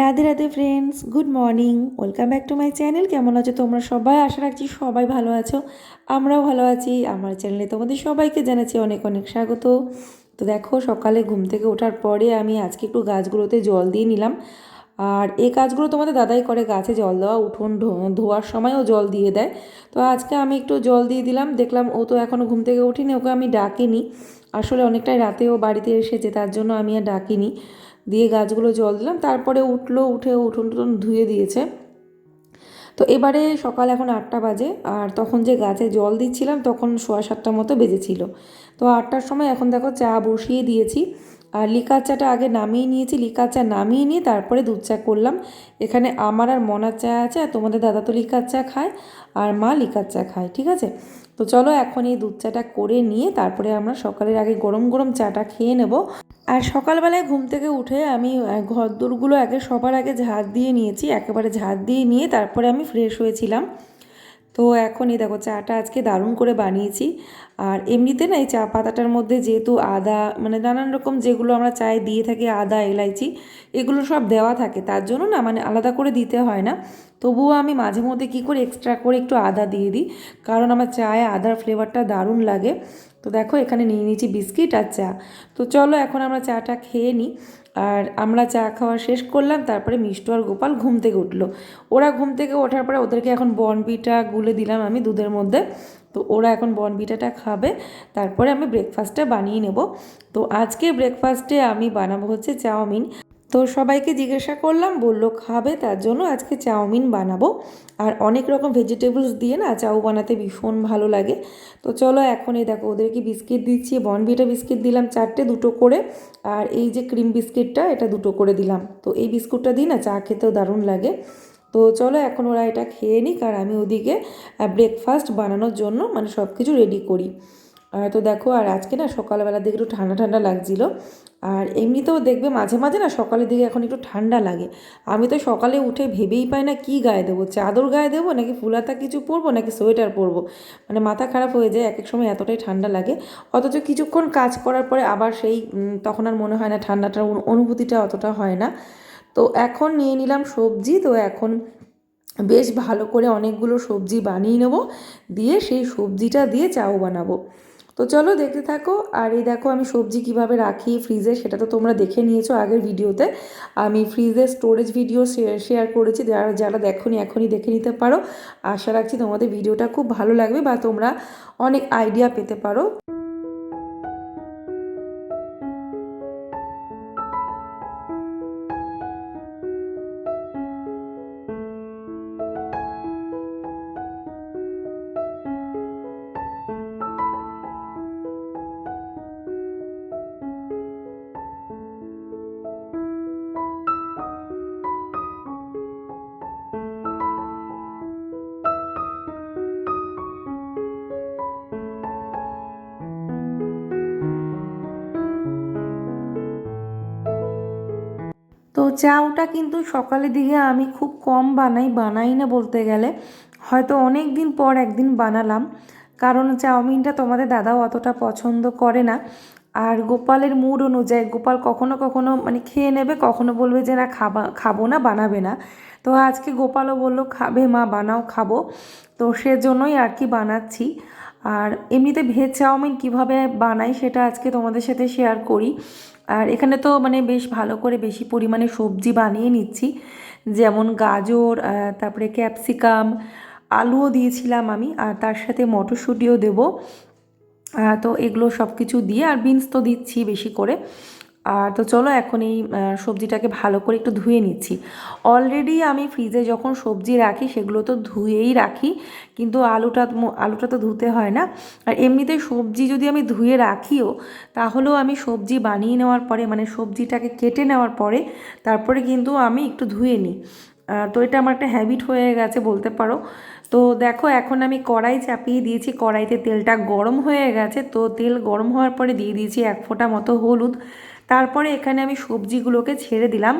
Radhe Radhe friends good morning welcome back to my channel কেমন আছো তোমরা সবাই? আশা রাখছি সবাই ভালো আছো, আমরাও ভালো আছি। আমার চ্যানেলে তোমাদের সবাইকে জানাচ্ছি অনেক অনেক স্বাগত। তো দেখো, সকালে ঘুম থেকে ওঠার পরে আমি আজকে একটু গাছগুলোতে জল দিয়ে নিলাম। আর এই কাজগুলো তোমাদের দাদাই করে, গাছে জল দেওয়া, উঠোন ধোয়ার সময়ও জল দিয়ে দেয়। তো আজকে আমি একটু জল দিয়ে দিলাম, দেখলাম ও তো এখনও ঘুম থেকে উঠিনি ওকে আমি ডাকিনি। আসলে অনেকটাই রাতে ও বাড়িতে এসেছে, তার জন্য আমি আর ডাকিনি। দিয়ে গাছগুলো জল দিলাম, তারপরে উঠল, উঠে উঠোন টুটন ধুয়ে দিয়েছে। তো এবারে সকাল এখন আটটা বাজে, আর তখন যে গাছে জল দিচ্ছিলাম তখন সোয়া সাতটার মতো বেজেছিল। তো আটটার সময় এখন দেখো চা বসিয়ে দিয়েছি, আর লিকার চাটা আগে নামিয়ে নিয়েছি, লিকার চা নামিয়ে নিয়ে তারপরে দুধ চা করলাম। এখানে আমার আর মনার চা আছে, আর তোমাদের দাদা তো লিকার চা খায়, আর মা লিকার চা খায়, ঠিক আছে? তো চলো এখন এই দুধ চাটা করে নিয়ে তারপরে আমরা সকালের আগে গরম গরম চাটা খেয়ে নেব। আর সকালবেলায় ঘুম থেকে উঠে আমি ঘরদোরগুলো ঘর দোরগুলো আগে সবার আগে ঝাড় দিয়ে নিয়েছি, একেবারে ঝাড় দিয়ে নিয়ে তারপরে আমি ফ্রেশ হয়েছিলাম। তো এখন এই দেখো চাটা আজকে দারুণ করে বানিয়েছি। আর এমনিতে না এই চা পাতাটার মধ্যে যেহেতু আদা মানে নানান রকম যেগুলো আমরা চায়ে দিয়ে থাকি আদা, এলাইচি, এগুলো সব দেওয়া থাকে, তার জন্য না মানে আলাদা করে দিতে হয় না। তবুও আমি মাঝে মধ্যে কী করে এক্সট্রা করে একটু আদা দিয়ে দিই, কারণ আমার চায়ে আদার ফ্লেভারটা দারুণ লাগে। তো দেখো এখানে নিয়ে নিয়েছি বিস্কিট আর চা। তো চলো এখন আমরা চাটা খেয়ে নিই। আর আমরা চা খাওয়া শেষ করলাম, তারপরে মিষ্টু আর গোপাল ঘুম থেকে উঠল। ওরা ঘুম থেকে ওঠার পরে ওদেরকে এখন বনবিটা গুলে দিলাম আমি দুধের মধ্যে। তো ওরা এখন বনবিটাটা খাবে, তারপরে আমি ব্রেকফাস্টটা বানিয়ে নেব। তো আজকে ব্রেকফাস্টে আমি বানাবো হচ্ছে চাউমিন। তো সবাইকে জিজ্ঞাসা করলাম, বলল, খাবে? তার জন্য আজকে চাউমিন বানাবো। আর অনেক রকম ভেজিটেবলস দিয়ে না চাউ বানাতে ভীষণ ভালো লাগে। তো চলো এখন এই দেখো, ওদেরকে বিস্কিট দিচ্ছি। বনবিটা বিস্কিট দিলাম চারটে দুটো করে। আর এই যে ক্রিম বিস্কিটটা, এটা দুটো করে দিলাম। তো এই বিস্কুটটা দিই না চা খেতেও দারুণ লাগে। তো চলো এখন ওরা এটা খেয়ে নিক। আর আমি ওদিকে ব্রেকফাস্ট বানানোর জন্য মানে সব কিছু রেডি করি। তো দেখো, আর আজকে না সকালবেলার দিকে একটু ঠান্ডা ঠান্ডা লাগছিল। আর এমনিতেও দেখবে মাঝে মাঝে না সকালের দিকে এখন একটু ঠান্ডা লাগে। আমি তো সকালে উঠে ভেবেই পাই না কী গায়ে দেবো। চাদর গায়ে দেবো নাকি ফুলাতা কিছু পরবো নাকি সোয়েটার পরবো? মানে মাথা খারাপ হয়ে যায়, এক এক সময় এতটাই ঠান্ডা লাগে। অথচ কিছুক্ষণ কাজ করার পরে আবার সেই তখন আর মনে হয় না ঠান্ডাটার অনুভূতিটা অতটা হয় না। তো এখন নিয়ে নিলাম সবজি, তো এখন বেশ ভালো করে অনেকগুলো সবজি বানিয়ে নেব। দিয়ে সেই সবজিটা দিয়ে চাও বানাবো। তো চলো দেখতে থাকো। আর এই দেখো আমি সবজি কীভাবে রাখি ফ্রিজে সেটা তো তোমরা দেখে নিয়েছো আগের ভিডিওতে। আমি ফ্রিজে স্টোরেজ ভিডিও শেয়ার করেছি। যারা যারা দেখোনি, এখনই দেখে নিতে পারো। আশা রাখছি তোমাদের ভিডিওটা খুব ভালো লাগবে বা তোমরা অনেক আইডিয়া পেতে পারো। চাউটা কিন্তু সকালের দিকে আমি খুব কম বানাই বানাই না বলতে গেলে। হয়তো অনেক দিন পর একদিন বানালাম। কারণ চাউমিনটা তোমাদের দাদাও অতটা পছন্দ করে না। আর গোপালের মুড অনুযায়ী, গোপাল কখনো কখনো মানে খেয়ে নেবে, কখনো বলবে যে না, খাবা, খাব না, বানাবে না। তো আজকে গোপালও বলল, খাবে মা, বানাও, খাব। তো সেজন্যই আর কি বানাচ্ছি। আর এমনিতে ভেজ চাউমিন কীভাবে বানাই সেটা আজকে তোমাদের সাথে শেয়ার করি। আর এখানে তো মানে বেশ ভালো করে বেশি পরিমাণে সবজি বানিয়ে নিচ্ছি। যেমন গাজর তারপরে ক্যাপসিকাম, আলুও দিয়েছিলাম আমি, আর তার সাথে মটরশুঁটিও দেবো। তো এগুলো সব কিছু দিয়ে আর বিনস তো দিচ্ছি বেশি করে। আর তো চলো এখন এই সবজিটাকে ভালো করে একটু ধুয়ে নিচ্ছি। অলরেডি আমি ফ্রিজে যখন সবজি রাখি, সেগুলো তো ধুয়েই রাখি, কিন্তু আলুটা আলুটা তো ধুতে হয় না। আর এমনিতে সবজি যদি আমি ধুয়ে রাখিও, তাহলেও আমি সবজি বানিয়ে নেওয়ার পরে মানে সবজিটাকে কেটে নেওয়ার পরে, তারপরে কিন্তু আমি একটু ধুয়ে নিই। তো এটা আমার একটা হ্যাবিট হয়ে গেছে বলতে পারো। তো দেখো, এখন আমি কড়াই চাপিয়ে দিয়েছি। কড়াইতে তেলটা গরম হয়ে গেছে, তো তেল গরম হওয়ার পরে দিয়ে দিয়েছি এক ফোঁটা মতো হলুদ। তারপরে এখানে আমি সবজিগুলোকে ছেড়ে দিলাম।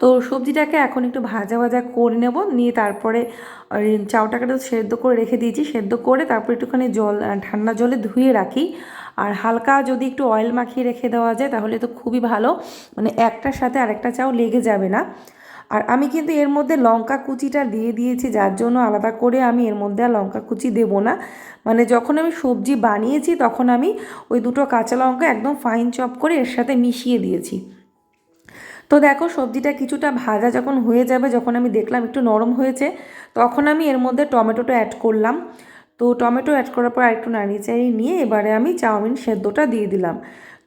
তো সবজিটাকে এখন একটু ভাজা ভাজা করে নেব। নিয়ে তারপরে চাউটাকে তো সেদ্ধ করে রেখে দিয়েছি। সেদ্ধ করে তারপর একটুখানি জল ঠান্ডা জলে ধুয়ে রাখি। আর হালকা যদি একটু অয়েল মাখিয়ে রেখে দেওয়া যায়, তাহলে তো খুবই ভালো। মানে একটার সাথে আরেকটা চাও লেগে যাবে না। আর আমি কিন্তু এর মধ্যে লঙ্কা কুচিটা দিয়ে দিয়েছি, যার জন্য আলাদা করে আমি এর মধ্যে আর লঙ্কা কুচি দেবো না। মানে যখন আমি সবজি বানিয়েছি, তখন আমি ওই দুটো কাঁচা লঙ্কা একদম ফাইন চপ করে এর সাথে মিশিয়ে দিয়েছি। তো দেখো সবজিটা কিছুটা ভাজা যখন হয়ে যাবে, যখন আমি দেখলাম একটু নরম হয়েছে, তখন আমি এর মধ্যে টমেটোটা অ্যাড করলাম। তো টমেটো অ্যাড করার পর একটু নাড়িয়ে চাড়িয়ে নিয়ে এবারে আমি চাউমিন সেদ্ধটা দিয়ে দিলাম।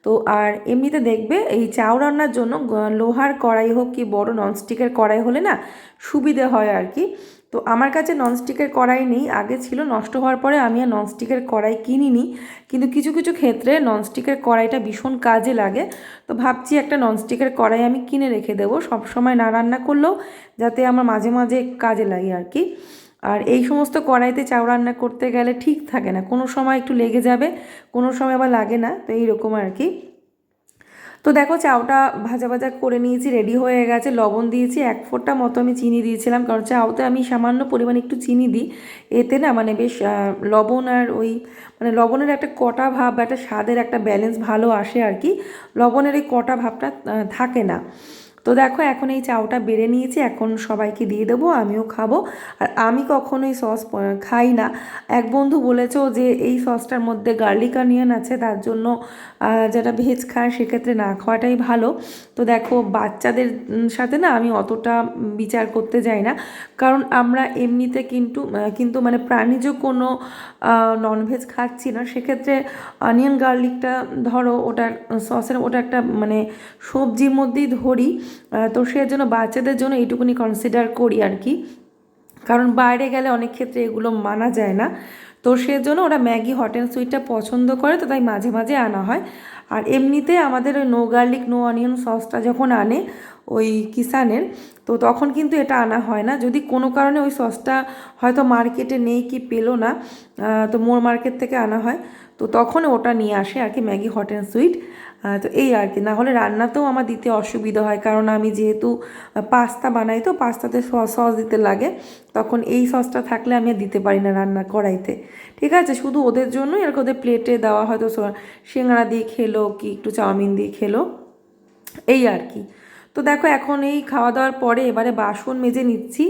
তো আর এমনিতে দেখবে এই চাউ রান্নার জন্য লোহার কড়াই হোক কি বড় ননস্টিকের কড়াই হলে না সুবিধে হয় আর কি। তো আমার কাছে ননস্টিকের কড়াই নেই, আগে ছিল, নষ্ট হওয়ার পরে আমি আর ননস্টিকের কড়াই কিনিনি। কিন্তু কিছু কিছু ক্ষেত্রে ননস্টিকের কড়াইটা ভীষণ কাজে লাগে। তো ভাবছি একটা ননস্টিকের কড়াই আমি কিনে রেখে দেবো, সবসময় না রান্না করলেও যাতে আমার মাঝে মাঝে কাজে লাগে আর কি। আর এই সমস্ত কড়াইতে চাউ রান্না করতে গেলে ঠিক থাকে না। কোনো সময় একটু লেগে যাবে, কোনো সময় আবার লাগে না, তো এইরকম আর কি। তো দেখো চাউটা ভাজা ভাজা করে নিয়েছি রেডি হয়ে গেছে। লবণ দিয়েছি, এক ফোঁটা মতো আমি চিনি দিয়েছিলাম, কারণ চাউতে আমি সামান্য পরিমাণে একটু চিনি দিই। এতে না মানে বেশ লবণ আর ওই মানে লবণের একটা কটা ভাব বা একটা স্বাদের একটা ব্যালেন্স ভালো আসে আর কি। লবণের এই কটা ভাবটা থাকে না। তো দেখো, এখন এই চাউটা বেড়ে নিয়েছি, এখন সবাইকে দিয়ে দেবো, আমিও খাব। আর আমি কখনোই সস খাই না। এক বন্ধু বলেছ যে এই সসটার মধ্যে গার্লিক অনিয়ন আছে, তার জন্য যারা ভেজ খায়, সেক্ষেত্রে না খাওয়াটাই ভালো। তো দেখো, বাচ্চাদের সাথে না আমি অতটা বিচার করতে যাই না। কারণ আমরা এমনিতে কিন্তু কিন্তু মানে প্রাণীজ কোনো ননভেজ খাচ্ছি না। সেক্ষেত্রে অনিয়ন, গার্লিকটা ধরো, ওটার, সসের ওটা একটা মানে সবজির মধ্যেই ধরি। তো সেজন্য বাচ্চাদের জন্য এইটুকুনি কনসিডার করি আর কি। কারণ বাইরে গেলে অনেক ক্ষেত্রে এগুলো মানা যায় না। তো সেজন্য ওরা ম্যাগি হট অ্যান্ড সুইটটা পছন্দ করে, তো তাই মাঝে মাঝে আনা হয়। আর এমনিতে আমাদের ওই নো গার্লিক নো অনিয়ন সসটা যখন আনে ওই কিষানের, তো তখন কিন্তু এটা আনা হয় না। যদি কোনো কারণে ওই সসটা হয়তো মার্কেটে নেই কি পেল না তো মোর মার্কেট থেকে আনা হয়। তো তখন ওটা নিয়ে আসে আর কি ম্যাগি হট অ্যান্ড সুইট তো এই আর কি। না হলে রান্নাতেও আমার দিতে অসুবিধা হয়, কারণ আমি যেহেতু পাস্তা বানাই তো, পাস্তাতে সস দিতে লাগে। তখন এই সসটা থাকলে আমি আর দিতে পারি না রান্না কড়াইতে ঠিক আছে, শুধু ওদের জন্যই আর ওদের প্লেটে দেওয়া হয়তো সিঙ্গাড়া দিয়ে খেলো, কি একটু চাউমিন দিয়ে খেলো, এই আর কি। তো দেখো এখন এই খাওয়া দাওয়ার পরে এবারে বাসন মেজে নিচ্ছি।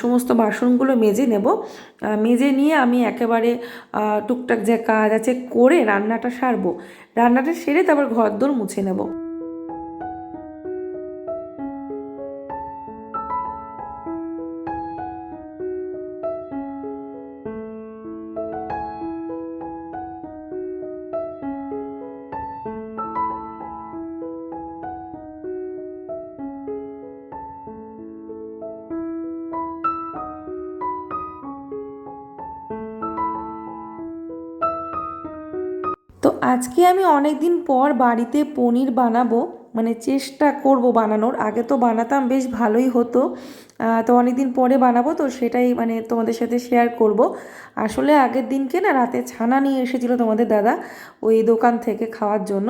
সমস্ত বাসনগুলো মেজে নেব। মেজে নিয়ে আমি একেবারে টুকটাক যে কাজ আছে করে রান্নাটা সারবো। রান্নাটা সেরে তারপর ঘর দোর মুছে নেব। আজকে আমি অনেক দিন পর বাড়িতে পনির বানাবো মানে চেষ্টা করব বানানোর। আগে তো বানাতাম, বেশ ভালোই হতো। তো অনেক দিন পরে বানাবো, তো সেটাই মানে তোমাদের সাথে শেয়ার করব। আসলে আগের দিনকে না রাতে ছানা নিয়ে এসেছিল তোমাদের দাদা, ওই দোকান থেকে খাওয়ার জন্য।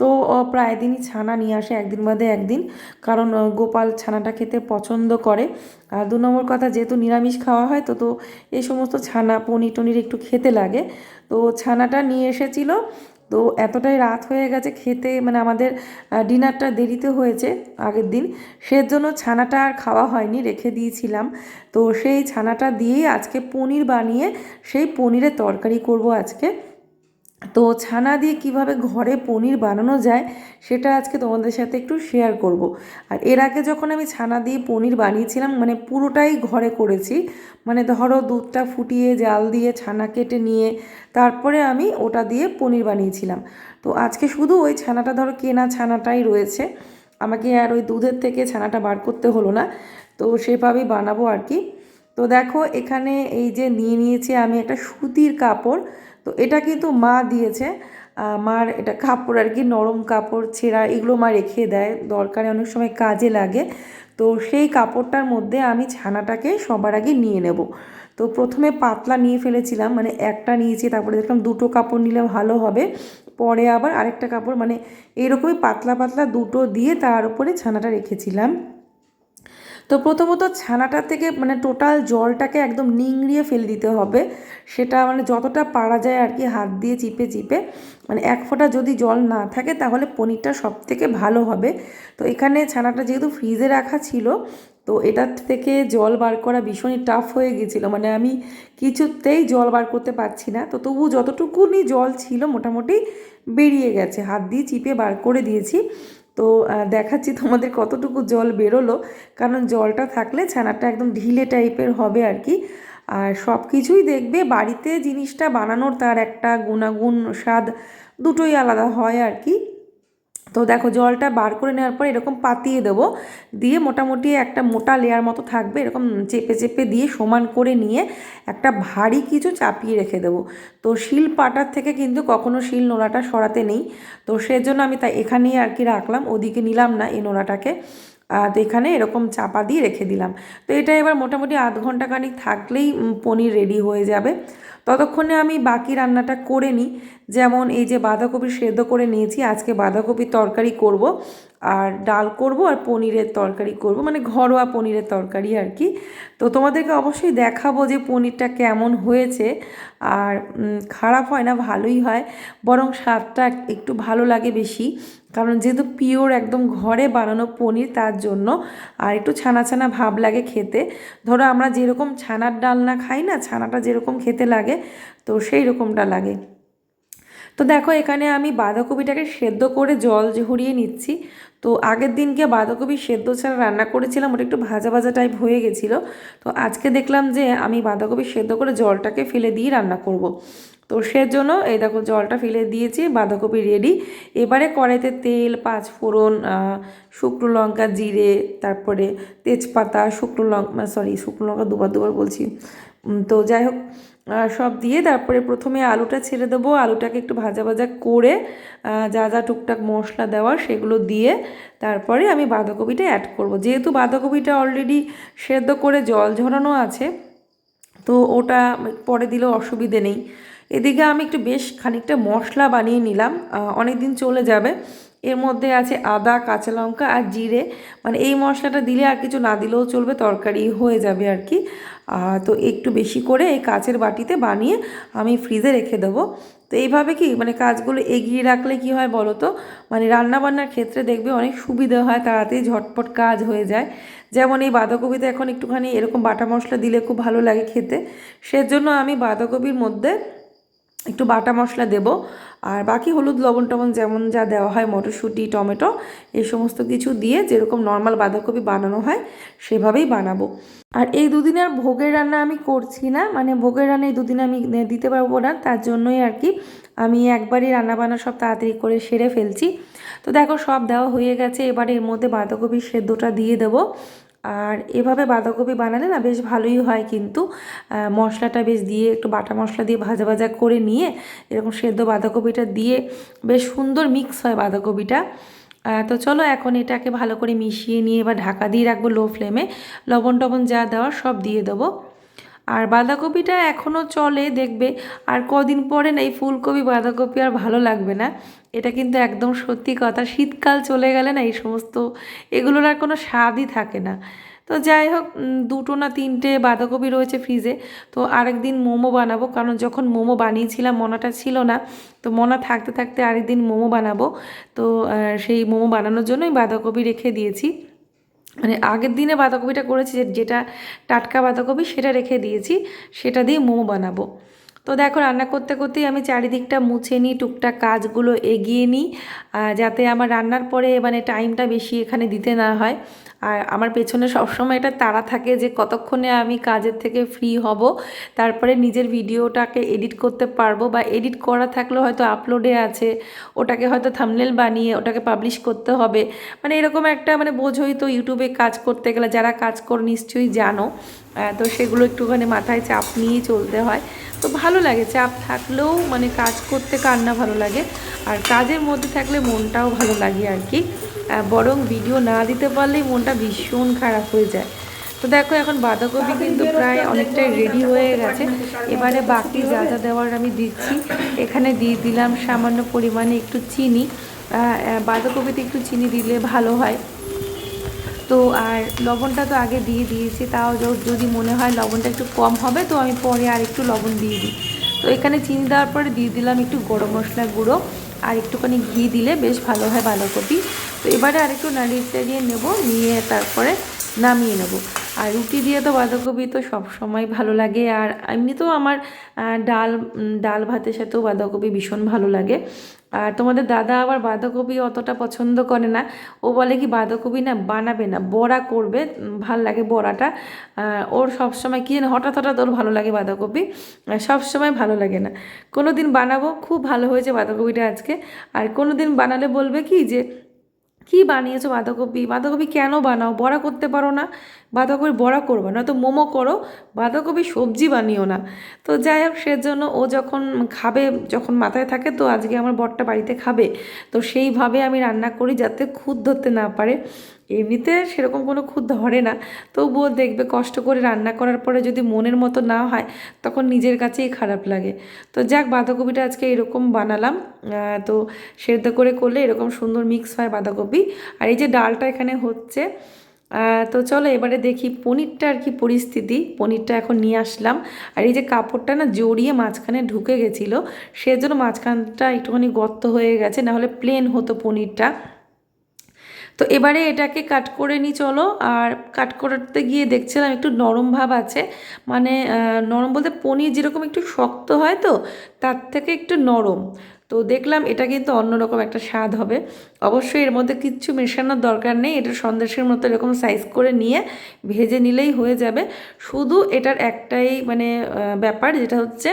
তো প্রায় দিনই ছানা নিয়ে আসে, একদিন বাদে একদিন। কারণ গোপাল ছানাটা খেতে পছন্দ করে। আর দু নম্বর কথা, যেহেতু নিরামিষ খাওয়া হয়, তো তো এই সমস্ত ছানা, পনির টনির একটু খেতে লাগে। তো, ছানাটা নিয়ে এসেছিল। তো, এতটাই রাত হয়ে গেছে খেতে মানে আমাদের ডিনারটা দেরিতে হয়েছে আগের দিন। সেজন্য ছানাটা আর খাওয়া হয়নি, রেখে দিয়েছিলাম। তো, সেই ছানাটা দিয়েই আজকে পনির বানিয়ে, সেই পনিরের তরকারি করব আজকে। তো ছানা দিয়ে কীভাবে ঘরে পনির বানানো যায় সেটা আজকে তোমাদের সাথে একটু শেয়ার করব। আর এর আগে যখন আমি ছানা দিয়ে পনির বানিয়েছিলাম মানে পুরোটাই ঘরে করেছি মানে ধরো দুধটা ফুটিয়ে জাল দিয়ে ছানা কেটে নিয়ে তারপরে আমি ওটা দিয়ে পনির বানিয়েছিলাম। তো আজকে শুধু ওই ছানাটা, ধরো কেনা ছানাটাই রয়েছে, আমাকে আর ওই দুধের থেকে ছানাটা বার করতে হলো না, তো সেভাবেই বানাবো আর কি। তো দেখো এখানে এই যে নিয়ে নিয়েছি আমি একটা সুতির কাপড় তো এটা কিন্তু মা দিয়েছে। মার এটা কাপড় আর কি, নরম কাপড়, ছেঁড়া এগুলো মা রেখে দেয়। দরকারে অনেক সময় কাজে লাগে। তো সেই কাপড়টার মধ্যে আমি ছানাটাকে সবার আগে নিয়ে নেব। তো প্রথমে পাতলা নিয়ে ফেলেছিলাম মানে একটা নিয়েছি, তারপরে দেখলাম দুটো কাপড় নিলে ভালো হবে। পরে আবার আরেকটা কাপড় মানে এরকমই পাতলা পাতলা দুটো দিয়ে তার উপরে ছানাটা রেখেছিলাম। তো প্রথমত ছানাটা থেকে মানে টোটাল জলটাকে একদম নিংড়িয়ে ফেলে দিতে হবে। সেটা মানে যতটা পারা যায় আর কি হাত দিয়ে চিপে চিপে। মানে এক ফোঁটা যদি জল না থাকে তাহলে পনিরটা সব থেকে ভালো হবে। তো এখানে ছানাটা যেহেতু ফ্রিজে রাখা ছিল, তো এটার থেকে জল বার করা ভীষণই টাফ হয়ে গেছিল। মানে আমি কিছুতেই জল বার করতে পারছি না। তো তবু যতটুকুনি জল ছিল মোটামুটি বেরিয়ে গেছে। হাত দিয়ে চিপে বার করে দিয়েছি। তো দেখাচ্ছি তোমাদের কতটুকু জল বেরোলো। কারণ জলটা থাকলে ছানাটা একদম ঢিলে টাইপের হবে আর কি। আর সব কিছুই দেখবে, বাড়িতে জিনিসটা বানানোর তার একটা গুণাগুণ, স্বাদ দুটোই আলাদা হয় আর কি। তো দেখো জলটা বার করে নেওয়ার পর এরকম পাতিয়ে দেবো। দিয়ে মোটামুটি একটা মোটা লেয়ার মতো থাকবে। এরকম চেপে চেপে দিয়ে সমান করে নিয়ে একটা ভারী কিছু চাপিয়ে রেখে দেবো। তো শিল পাটার থেকে কিন্তু কখনো শিল নোড়াটা সরাতে নেই। তো সেজন্য আমি তাই এখানেই আর কি রাখলাম, ওদিকে নিলাম না এই নোড়াটাকে। তো এখানে এরকম চাপা দিয়ে রেখে দিলাম। তো এটা এবার মোটামুটি আধ ঘণ্টা খানিক থাকলেই পনির রেডি হয়ে যাবে। ততক্ষণে আমি বাকি রান্নাটা করে নিই। যেমন এই যে বাঁধাকপি সেদ্ধ করে নিয়েছি, আজকে বাঁধাকপির তরকারি করব। আর ডাল করব আর পনিরের তরকারি করব মানে ঘরোয়া পনিরের তরকারি আর কি। তো তোমাদেরকে অবশ্যই দেখাবো যে পনিরটা কেমন হয়েছে। আর খারাপ হয় না, ভালোই হয়, বরং স্বাদটা একটু ভালো লাগে বেশি। কারণ যেহেতু পিওর একদম ঘরে বানানো পনির, তার জন্য আর একটু ছানা ছানা ভাব লাগে খেতে। ধরো আমরা যেরকম ছানার ডালনা খাই না, ছানাটা যেরকম খেতে লাগে, তো সেই রকমটা লাগে। তো দেখো, এখানে আমি বাঁধাকপিটাকে সেদ্ধ করে জল ঝরিয়ে নিচ্ছি। তো আগের দিনকে বাঁধাকপি সেদ্ধ ছাড়া রান্না করেছিলাম, ওটা একটু ভাজা ভাজা টাইপ হয়ে গেছিল। তো আজকে দেখলাম যে আমি বাঁধাকপি সেদ্ধ করে জলটাকে ফেলে দিয়ে রান্না করব। তো সেজন্য এই দেখো, জলটা ফেলে দিয়েছি, বাঁধাকপি রেডি এবারে কড়াইতে তেল পাঁচ ফোড়ন শুকনো লঙ্কা, জিরে, তারপরে তেজপাতা, শুকনো লঙ্কা সরি শুকনো লঙ্কা দুবার দুবার বলছি। তো যাই হোক সব দিয়ে তারপরে প্রথমে আলুটা ছেড়ে দেবো। আলুটাকে একটু ভাজা ভাজা করে যা যা টুকটাক মশলা দেওয়ার সেগুলো দিয়ে তারপরে আমি বাঁধাকপিটা অ্যাড করব। যেহেতু বাঁধাকপিটা অলরেডি সেদ্ধ করে জল ঝরানো আছে, তো ওটা পরে দিলেও অসুবিধে নেই। এদিকে আমি একটু বেশ খানিকটা মশলা বানিয়ে নিলাম। অনেক দিন চলে যাবে। এর মধ্যে আছে আদা, কাঁচা লঙ্কা আর জিরে। মানে এই মশলাটা দিলে আর কিছু না দিলেও চলবে, তরকারি হয়ে যাবে আর কি। তো একটু বেশি করে এই কাচের বাটিতে বানিয়ে আমি ফ্রিজে রেখে দেবো। তো এইভাবে কি মানে কাজগুলো এগিয়ে রাখলে কি হয় বলো তো? মানে রান্নাবান্নার ক্ষেত্রে দেখবে অনেক সুবিধা হয়, তাড়াতাড়ি ঝটপট কাজ হয়ে যায়। যেমন এই বাঁধাকপিতে এখন একটুখানি এরকম বাটা মশলা দিলে খুব ভালো লাগে খেতে। সেজন্য আমি বাঁধাকপির মধ্যে একটু বাটা মশলা দেব। আর বাকি হলুদ, লবণ টবণ যেমন যা দেওয়া হয়, মটরশুঁটি, টমেটো, এই সমস্ত কিছু দিয়ে যেরকম নর্মাল বাঁধাকপি বানানো হয়, সেভাবেই বানাবো। আর এই দুদিনের ভোগের রান্না আমি করছি না মানে ভোগের রান্না এই দুদিন আমি দিতে পারব না, তার জন্যই আর কি আমি একবারই রান্না বান্না সব তাড়াতাড়ি করে সেরে ফেলছি। তো দেখো সব দেওয়া হয়ে গেছে, এবার এর মধ্যে বাঁধাকপির সেদ্ধটা দিয়ে দেবো। আর এভাবে বাঁধাকপি বানালে না বেশ ভালোই হয় কিন্তু মশলাটা বেশ দিয়ে একটু বাটা মশলা দিয়ে ভাজা ভাজা করে নিয়ে এরকম সেদ্ধ বাঁধাকপিটা দিয়ে বেশ সুন্দর মিক্স হয় বাঁধাকপিটা। তো চলো এখন এটাকে ভালো করে মিশিয়ে নিয়ে এবার ঢাকা দিয়ে রাখব লো ফ্লেমে লবণ টবণ যা দেওয়ার সব দিয়ে দেবো। আর বাঁধাকপিটা এখনও চলে দেখবে। আর কদিন পরে না এই ফুলকপি, বাঁধাকপি আর ভালো লাগবে না। এটা কিন্তু একদম সত্যি কথা। শীতকাল চলে গেলে না এই সমস্ত এগুলোর আর কোনো স্বাদই থাকে না। তো যাই হোক দুটো না তিনটে বাঁধাকপি রয়েছে ফ্রিজে তো আরেক দিন মোমো বানাবো, কারণ যখন মোমো বানিয়েছিলাম মনাটা ছিল না, তো মনা থাকতে থাকতে আরেক দিন মোমো বানাবো। তো সেই মোমো বানানোর জন্যই বাঁধাকপি রেখে দিয়েছি। মানে আগের দিনে বাঁধাকপিটা করেছি যেটা টাটকা বাঁধাকপি সেটা রেখে দিয়েছি, সেটা দিয়ে মোমো বানাবো। তো দেখো, রান্না করতে করতেই আমি চারিদিকটা মুছে নিই, টুকটাক কাজগুলো এগিয়ে নিই যাতে আমার রান্নার পরে মানে টাইমটা বেশি এখানে দিতে না হয়। আর আমার পেছনে সবসময় একটা তাড়া থাকে যে কতক্ষণে আমি কাজের থেকে ফ্রি হব, তারপরে নিজের ভিডিওটাকে এডিট করতে পারব বা এডিট করা থাকলেও হয়তো আপলোডে আছে, ওটাকে হয়তো থামনেল বানিয়ে ওটাকে পাবলিশ করতে হবে। মানে এরকম একটা মানে বোঝই তো ইউটিউবে কাজ করতে গেলে, যারা কাজ কর নিশ্চয়ই জানো। তো সেগুলো একটুখানি মাথায় চাপ নিয়েই চলতে হয়। তো ভালো লাগে, চাপ থাকলেও মানে কাজ করতে কান্না ভালো লাগে। আর কাজের মধ্যে থাকলে মনটাও ভালো লাগে আর কি। বরং ভিডিও না দিতে পারলেই মনটা ভীষণ খারাপ হয়ে যায়। তো দেখো এখন বাঁধাকপি কিন্তু প্রায় অনেকটাই রেডি হয়ে গেছে। এবারে বাকি যা যা দেওয়ার আমি দিচ্ছি এখানে দিয়ে দিলাম সামান্য পরিমাণে একটু চিনি। বাঁধাকপিতে একটু চিনি দিলে ভালো হয়। তো আর লবণটা তো আগে দিয়ে দিয়েছি তাও যদি মনে হয় লবণটা একটু কম হবে তো আমি পরে আর একটু লবণ দিয়ে দিই। তো এখানে চিনি দেওয়ার পরে দিয়ে দিলাম একটু গরম মশলা গুঁড়ো আর একটুখানি ঘি দিলে বেশ ভালো হয় বাঁধাকপি। তো এবারে আরেকটু নাড়িয়ে চাড়িয়ে নেব, নিয়ে তারপরে নামিয়ে নেব। আর রুটি দিয়ে তো বাঁধাকপি তো সব সময় ভালো লাগে, আর এমনিতেও আমার ডাল ডাল ভাতের সাথেও বাঁধাকপি ভীষণ ভালো লাগে। আর তোমাদের দাদা আবার বাঁধাকপি অতটা পছন্দ করে না। ও বলে কি, বাঁধাকপি না বানাবে না, বড়া করবে ভালো লাগে বড়াটা। ওর সবসময় কি জানি হঠাৎ হঠাৎ ওর ভালো লাগে বাঁধাকপি সব সময় ভালো লাগে না। কোনো দিন বানাবো, খুব ভালো হয়েছে বাঁধাকপিটা আজকে। আর কোনো দিন বানালে বলবে কি যে কি বানিয়েছো বাঁধাকপি? বাঁধাকপি কেন বানাও? বড়া করতে পারো না? বাঁধাকপি বড়া করবে না তো মোমো করো। বাঁধাকপি সবজি বানিও না। তো যাই হোক, সেজন্য ও যখন খাবে, যখন মাথায় থাকে, তো আজকে আমার বরটা বাড়িতে খাবে। তো সেইভাবে আমি রান্না করি যাতে খুদ ধরতে না পারে। এমনিতে সেরকম কোনো খুদ ধরে না। তবুও দেখবে কষ্ট করে রান্না করার পরে যদি মনের মতো না হয়, তখন নিজের কাছেই খারাপ লাগে। তো যাক, বাঁধাকপিটা আজকে এরকম বানালাম। তো সেদ্ধ করে করলে এরকম সুন্দর মিক্স হয় বাঁধাকপি। আর এই যে ডালটা এখানে হচ্ছে তো চলো এবারে দেখি পনিরটা আর কি পরিস্থিতি। পনিরটা এখন নিয়ে আসলাম। আর এই যে কাপড়টা না জড়িয়ে মাঝখানে ঢুকে গেছিল, সেজন্য মাঝখানটা একটুখানি গর্ত হয়ে গেছে, নাহলে প্লেন হতো পনিরটা। তো এবারে এটাকে কাট করে নিই চলো। আর কাট করতে গিয়ে দেখছিলাম একটু নরম ভাব আছে। মানে নরম বলতে পনির যেরকম একটু শক্ত হয় তো, তার থেকে একটু নরম। তো দেখলাম এটা কিন্তু অন্যরকম একটা স্বাদ হবে। অবশ্যই এর মধ্যে কিচ্ছু মেশানোর দরকার নেই। এটা সন্দেশের মতো এরকম সাইজ করে নিয়ে ভেজে নিলেই হয়ে যাবে। শুধু এটার একটাই মানে ব্যাপার যেটা হচ্ছে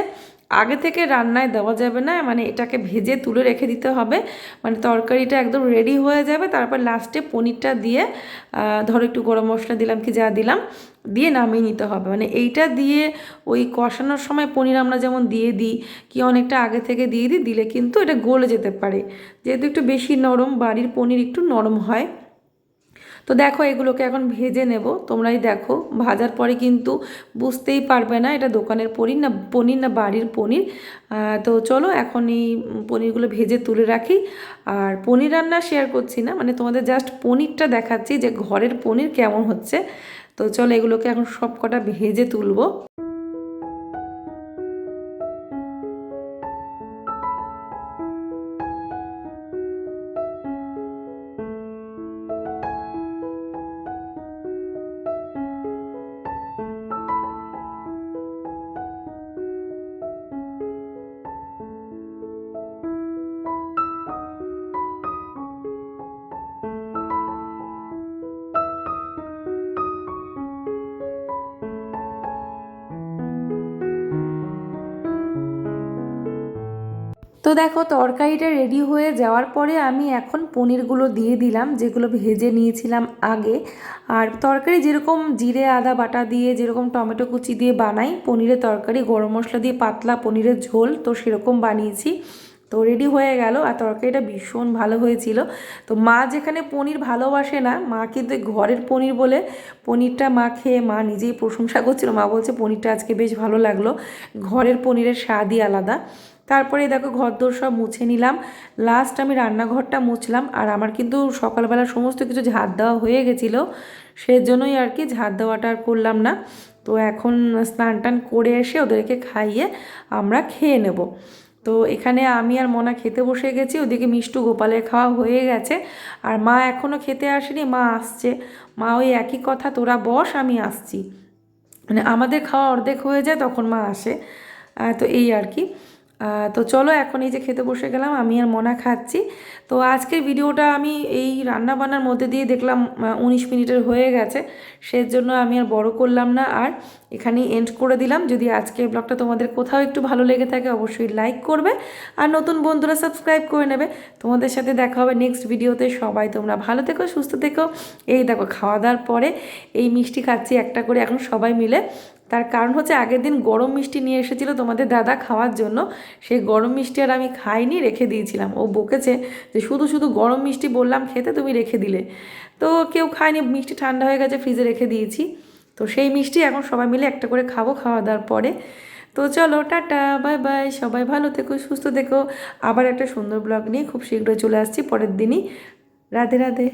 আগে থেকে রান্নায় দেওয়া যাবে না মানে এটাকে ভেজে তুলে রেখে দিতে হবে মানে তরকারিটা একদম রেডি হয়ে যাবে, তারপর লাস্টে পনিরটা দিয়ে ধরো একটু গরম মশলা দিলাম কি যা দিলাম, দিয়ে নামিয়ে নিতে হবে মানে এইটা দিয়ে ওই কষানোর সময় পনির আমরা যেমন দিয়ে দিই, কি অনেকটা আগে থেকে দিয়ে দিই, দিলে কিন্তু এটা গলে যেতে পারে, যেহেতু একটু বেশি নরম, বাড়ির পনির একটু নরম হয়। তো দেখো এগুলোকে এখন ভেজে নেব। তোমরাই দেখো, ভাজার পরে কিন্তু বুঝতেই পারবে না এটা দোকানের পনির না পনির না বাড়ির পনির। তো চলো এখন এই পনিরগুলো ভেজে তুলে রাখি। আর পনির রান্না শেয়ার করছি না মানে তোমাদের জাস্ট পনিরটা দেখাচ্ছি যে ঘরের পনির কেমন হচ্ছে। তো চলো এগুলোকে এখন সব কটা ভেজে তুলবো। দেখো, তরকারিটা রেডি হয়ে যাওয়ার পরে আমি এখন পনিরগুলো দিয়ে দিলাম, যেগুলো ভেজে নিয়েছিলাম আগে। আর তরকারি যেরকম জিরে, আদা বাটা দিয়ে যেরকম টমেটো কুচি দিয়ে বানাই, পনিরের তরকারি, গরম মশলা দিয়ে পাতলা পনিরের ঝোল, তো সেরকম বানিয়েছি। তো রেডি হয়ে গেল, আর তরকারিটা ভীষণ ভালো হয়েছিল। তো মা যেখানে পনির ভালোবাসে না, মা কিন্তু ঘরের পনির বলে পনিরটা মা খেয়ে মা নিজেই প্রশংসা করছিল। মা বলছে, পনিরটা আজকে বেশ ভালো লাগল। ঘরের পনিরের স্বাদই আলাদা। তারপরে দেখো ঘরদোর সব মুছে নিলাম। লাস্ট আমি রান্নাঘরটা মুছলাম, আর আমার কিন্তু সকালবেলা সমস্ত কিছু ঝাড় দেওয়া হয়ে গেছিল, সেজন্যই আর কি ঝাড় দেওয়াটা আর করলাম না। তো এখন স্নান টান করে এসে ওদেরকে খাইয়ে আমরা খেয়ে নেব। তো এখানে আমি আর মনা খেতে বসে গেছি, ওদিকে মিষ্টু গোপালের খাওয়া হয়ে গেছে, আর মা এখনও খেতে আসেনি, মা আসছে। মা ওই একই কথা, তোরা বস, আমি আসছি। মানে আমাদের খাওয়া অর্ধেক হয়ে যায়, তখন মা আসে। তো এই আর কি। তো চলো এখন এই যে খেতে বসে গেলাম, আমি আর মনা খাচ্ছি। তো আজকের ভিডিওটা আমি এই রান্না বান্নার মধ্যে দিয়ে দেখলাম উনিশ মিনিটের হয়ে গেছে, সেজন্য আমি আর বড় করলাম না। আর এখানেই এন্ড করে দিলাম। যদি আজকের ব্লগটা তোমাদের কোথাও একটু ভালো লেগে থাকে, অবশ্যই লাইক করবে। আর নতুন বন্ধুরা সাবস্ক্রাইব করে নেবে। তোমাদের সাথে দেখা হবে নেক্সট ভিডিওতে। সবাই তোমরা ভালো থেকো, সুস্থ থেকো। এই দেখো, খাওয়া দাওয়ার পরে এই মিষ্টি খাচ্ছি একটা করে। এখন সবাই মিলে তার কারণ হচ্ছে আগের দিন গরম মিষ্টি নিয়ে এসেছিল তোমাদের দাদা খাওয়ার জন্য। সেই গরম মিষ্টি আর আমি খাইনি, রেখে দিয়েছিলাম। ও বকেছে যে শুধু শুধু গরম মিষ্টি বললাম খেতে তুমি রেখে দিলে। তো কেউ খায়নি, মিষ্টি ঠান্ডা হয়ে গেছে, ফ্রিজে রেখে দিয়েছি। তো সেই মিষ্টি এখন সবাই মিলে একটা করে খাব খাওয়া দাওয়ার পরে। তো চলো, টাটা, বাই বাই, সবাই ভালো থেকো, সুস্থ থেকো। আবার একটা সুন্দর ব্লগ নিয়ে খুব শীঘ্রই চলে আসছি, পরের দিনই। রাধে রাধে।